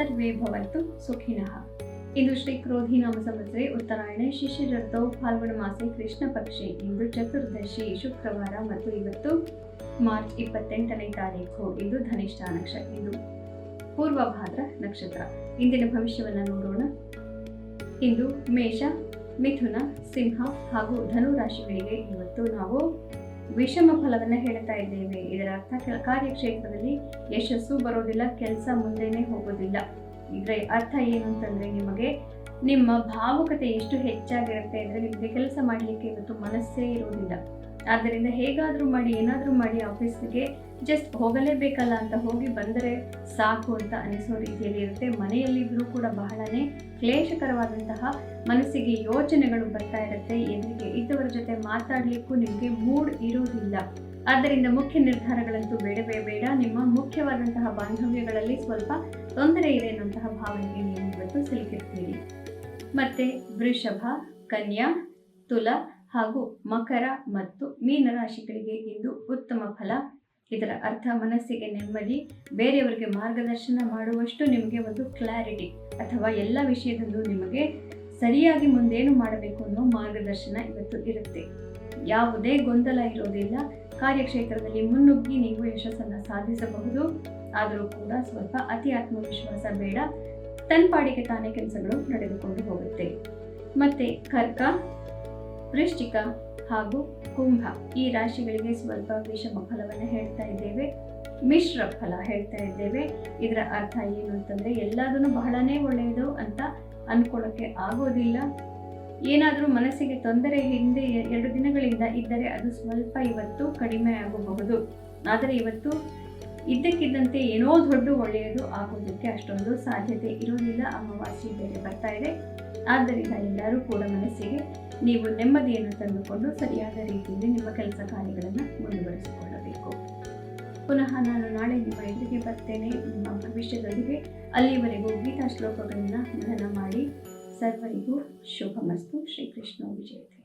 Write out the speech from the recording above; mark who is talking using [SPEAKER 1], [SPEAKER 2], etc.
[SPEAKER 1] ಸರ್ವೇ ಭವಂತು ಸುಖಿನಃ. ಇಂದು ಶ್ರೀ ಕ್ರೋಧಿ ನಾಮ ಸಂವತ್ಸರೆ ಉತ್ತರಾಯಣ ಶಿಶಿರ ಋತೌ ಫಾಲ್ಗುಣ ಮಾಸೆ ಕೃಷ್ಣ ಪಕ್ಷೆ ಇಂದು ಚತುರ್ದಶಿ ಶುಕ್ರವಾರ ಮತ್ತು ಇವತ್ತು ಮಾರ್ಚ್ ಇಪ್ಪತ್ತೆಂಟನೇ ತಾರೀಕು, ಇದು ಧನಿಷ್ಠ ನಕ್ಷತ್ರ, ಇಂದು ಪೂರ್ವಭಾದ್ರ ನಕ್ಷತ್ರ. ಇಂದಿನ ಭವಿಷ್ಯವನ್ನು ನೋಡೋಣ. ಇಂದು ಮೇಷ, ಮಿಥುನ, ಸಿಂಹ ಹಾಗೂ ಧನು ರಾಶಿಗಳಿಗೆ ಇವತ್ತು ನಾವು ವಿಷಮ ಫಲವನ್ನು ಹೇಳ್ತಾ ಇದ್ದೇವೆ. ಇದರ ಅರ್ಥ ಕಾರ್ಯಕ್ಷೇತ್ರದಲ್ಲಿ ಯಶಸ್ಸು ಬರೋದಿಲ್ಲ, ಕೆಲಸ ಮುಂದೆನೆ ಹೋಗೋದಿಲ್ಲ. ಇದರ ಅರ್ಥ ಏನು ಅಂತಂದ್ರೆ ನಿಮಗೆ ನಿಮ್ಮ ಭಾವುಕತೆ ಎಷ್ಟು ಹೆಚ್ಚಾಗಿರುತ್ತೆ ಅಂದರೆ ನಿಮಗೆ ಕೆಲಸ ಮಾಡಲಿಕ್ಕೆ ಇವತ್ತು ಮನಸ್ಸೇ ಇರೋದಿಲ್ಲ. ಆದ್ದರಿಂದ ಹೇಗಾದರೂ ಮಾಡಿ, ಏನಾದರೂ ಮಾಡಿ ಆಫೀಸ್ಗೆ ಜಸ್ಟ್ ಹೋಗಲೇಬೇಕಲ್ಲ ಅಂತ ಹೋಗಿ ಬಂದರೆ ಸಾಕು ಅಂತ ಅನಿಸೋ ರೀತಿಯಲ್ಲಿ ಇರುತ್ತೆ. ಮನೆಯಲ್ಲಿದ್ದರೂ ಕೂಡ ಬಹಳನೇ ಕ್ಲೇಶಕರವಾದಂತಹ ಮನಸ್ಸಿಗೆ ಯೋಚನೆಗಳು ಬರ್ತಾ ಇರುತ್ತೆ. ಎದುರಿಗೆ ಇದ್ದವರ ಜೊತೆ ಮಾತಾಡಲಿಕ್ಕೂ ನಿಮಗೆ ಮೂಡ್ ಇರೋದಿಲ್ಲ ಆದ್ದರಿಂದ ಮುಖ್ಯ ನಿರ್ಧಾರಗಳಂತೂ ಬೇಡವೇ ಬೇಡ ನಿಮ್ಮ ಮುಖ್ಯವಾದಂತಹ ಬಾಂಧವ್ಯಗಳಲ್ಲಿ ಸ್ವಲ್ಪ ತೊಂದರೆ ಇದೆ ಅನ್ನುವಂತಹ ಭಾವನೆಗೆ ನೀವು ಇವತ್ತು ಸಿಲುಕಿರ್ತೀರಿ. ಮತ್ತೆ ವೃಷಭ, ಕನ್ಯಾ, ತುಲ ಹಾಗೂ ಮಕರ ಮತ್ತು ಮೀನ ರಾಶಿಗಳಿಗೆ ಇಂದು ಉತ್ತಮ ಫಲ. ಇದರ ಅರ್ಥ, ಮನಸ್ಸಿಗೆ ನೆಮ್ಮದಿ, ಬೇರೆಯವರಿಗೆ ಮಾರ್ಗದರ್ಶನ ಮಾಡುವಷ್ಟು ನಿಮಗೆ ಒಂದು ಕ್ಲಾರಿಟಿ ಅಥವಾ ಎಲ್ಲ ವಿಷಯದಲ್ಲೂ ನಿಮಗೆ ಸರಿಯಾಗಿ ಮುಂದೇನು ಮಾಡಬೇಕು ಅನ್ನೋ ಮಾರ್ಗದರ್ಶನ ಇವತ್ತು ಇರುತ್ತೆ. ಯಾವುದೇ ಗೊಂದಲ ಇರೋದಿಲ್ಲ. ಕಾರ್ಯಕ್ಷೇತ್ರದಲ್ಲಿ ಮುನ್ನುಗ್ಗಿ ನೀವು ಯಶಸ್ಸನ್ನು ಸಾಧಿಸಬಹುದು. ಆದರೂ ಕೂಡ ಸ್ವಲ್ಪ ಅತಿ ಆತ್ಮವಿಶ್ವಾಸ ಬೇಡ. ತನ್ಪಾಡಿಗೆ ತಾನೇ ಕೆಲಸಗಳು ನಡೆದುಕೊಂಡು ಹೋಗುತ್ತೆ. ಮತ್ತೆ ಕರ್ಕ ವೃಶ್ಚಿಕ ಹಾಗೂ ಕುಂಭ ಈ ರಾಶಿಗಳಿಗೆ ಸ್ವಲ್ಪ ವಿಷಮ ಫಲವನ್ನು ಹೇಳ್ತಾ ಇದ್ದೇವೆ. ಮಿಶ್ರ ಫಲ ಹೇಳ್ತಾ ಇದ್ದೇವೆ. ಇದರ ಅರ್ಥ ಏನು ಅಂತಂದ್ರೆ ಎಲ್ಲದನ್ನು ಬಹಳನೇ ಒಳ್ಳೆಯದು ಅಂತ ಅನ್ಕೊಳ್ಳೋಕೆ ಆಗೋದಿಲ್ಲ. ಏನಾದರೂ ಮನಸ್ಸಿಗೆ ತೊಂದರೆ ಹಿಂದೆ ಎರಡು ದಿನಗಳಿಂದ ಇದ್ದರೆ ಅದು ಸ್ವಲ್ಪ ಇವತ್ತು ಕಡಿಮೆ ಆಗಬಹುದು. ಆದರೆ ಇವತ್ತು ಇದ್ದಕ್ಕಿದ್ದಂತೆ ಏನೋ ದೊಡ್ಡ ಒಳ್ಳೆಯದು ಆಗೋದಕ್ಕೆ ಅಷ್ಟೊಂದು ಸಾಧ್ಯತೆ ಇರೋದಿಲ್ಲ ಅಮಾವಾಸ್ಯೆ ಬೇರೆ ಬರ್ತಾ ಇದೆ. ಆದ್ದರಿಂದ ಎಲ್ಲರೂ ಕೂಡ ಮನಸ್ಸಿಗೆ ನೀವು ನೆಮ್ಮದಿಯನ್ನು ತಂದುಕೊಂಡು ಸರಿಯಾದ ರೀತಿಯಲ್ಲಿ ನಿಮ್ಮ ಕೆಲಸ ಕಾರ್ಯಗಳನ್ನು ಮುಂದುವರಿಸಿಕೊಳ್ಳಬೇಕು. ಪುನಃ ನಾನು ನಾಳೆ ನಿಮ್ಮ ಎದುರಿಗೆ ಬರ್ತೇನೆ. ನಿಮ್ಮ ಭವಿಷ್ಯದೊಂದಿಗೆ ಅಲ್ಲಿವರೆಗೂ ಗೀತಾ ಶ್ಲೋಕಗಳನ್ನು ಮನನ ಮಾಡಿ. ಸರ್ವರಿಗೂ ಶುಭಮಸ್ತು. ಶ್ರೀಕೃಷ್ಣ. ವಿಜಯತೆ.